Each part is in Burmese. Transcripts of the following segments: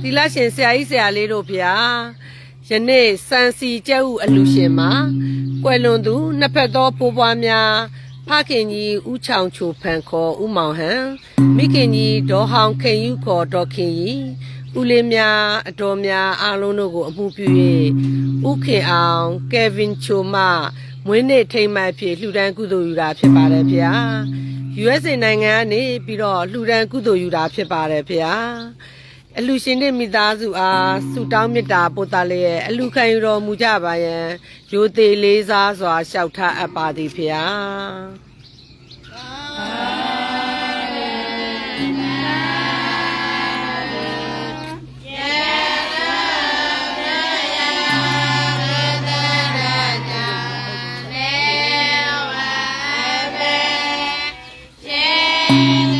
သီလရှင်ဆရာကြီးဆရာလေးတို့ဗျာယနေ့စံစီကျဲဥအလူရှင်မှာကွယ်လွန်သူနှစ်ဖက်သောဖိုးပွားများဖခင်ကြီးဦးချောင်ချိုဖန်ခေါ်ဦးမောင်ဟန်မိခင်ကြီးဒေါ်ဟောင်ခင်ယူခေါ်ဒေါ်ခင်ကြီးဦးလေးများအတော်များအားလုံးတို့ကိုအမှုပြု၍ဦးခင်အောင်ကယ်ဗင်ချိုမမွေးနေ့ထိမ်းမှတ်ဖြစ်လှူဒန်းကုသိုလ်ယူတာဖြစ်ပါတယ်ဗျာ USA နိုင်ငံကနေပြီးတော့လှူဒန်းကုသိုလ်ယူတာဖြစ်ပါတယ်ဗျာအလူရှင်တဲ့မိသားစုအားဆုတောင်းမေတ္တာပို့သလျက်အလူခံယူတော်မူကြပါယံရိုသေလေးစားစွာလျှောက်ထားအပ်ပါသည်ဖေဟာဟု တ်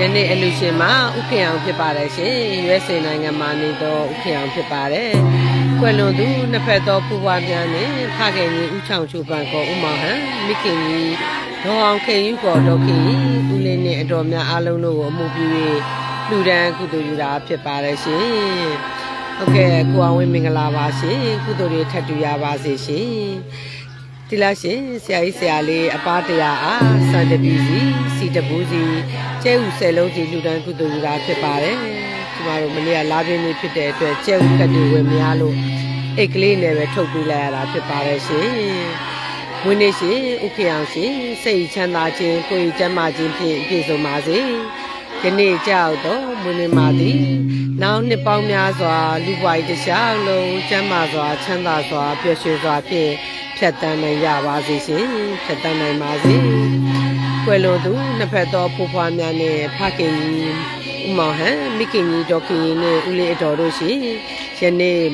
ယနေ့အလူရှင်မှာဥခင်အောင်ဖြစ်ပါတယ်ရှင် USA နိုင်ငံမှာနေတော့ဥခင်အောင်ဖြစ်ပါတယ်ကွယ်လွန်သူနှစ်ဖက်သောဖူပွားများနဲ့ဖခင်ကြီးဦးချောင်ချိုပန်ကောဦးမောင်ဟန်မိခင်ကြီးဒေါ်အောင်ခင်ယူကောဒေါ်ခင်ကြီးဦးလေးနဲ့အတော်များအားလုံးတို့ကိုအမှုပြု၍လူဒန်းကုသိုလ်ယူတာဖြစ်ပါတယ်ရှင်ဟုတ်ကဲ့ကိုအောင်ဝင်းမင်္ဂလာပါရှင်ကုသိုလ်တွေထပ်တူရပါစေရှင် ဒီလားရှင်ဆရာကြီးဆရာလေးအပားတရားအားစံတပီစီစီတပူးစီကျဲဥဆယ်လုံးစီလူဒန်းကုသိုလ်ယူတာဖြစ်ပါတယ်ကျမတို့မနေ့ကလာပြင်းနေဖြစ်တဲ့အတွက်ကျဲဥကတ်တွေဝင်များလို့အိတ်ကလေးနဲ့ပဲထုတ်ပေးလိုက်ရတာဖြစ်ပါတယ်ရှင်ဝင်းနေရှင်ဥခေအောင်ရှင်စိတ်ချမ်းသာခြင်းကိုယ်ရည်ကျမ်းမာခြင်းဖြင့်ပြည့်စုံပါစေယနေ့ကြောက်တော့မွေးနေ့မှာသည်နောက်နှစ်ပေါင်းများစွာလူပွားရေးတစ်လျှောက်လုံးကျမ်းမာစွာချမ်းသာစွာပျော်ရွှင်စွာဖြင့် ဖြတ်တန်းနိုင်ကြပါစေရှင်ဖြတ်တန်းနိုင်ပါစေကွယ်လွန်သူနှစ်ဖက်သောဖိုးဖွားများနဲ့ဖခင်ကြီးဦးမောင်ဟန်မိခင်ကြီးဒေါက်ခင်ကြီးနဲ့ဦးလေးအတော်တို့ရှင်ယနေ့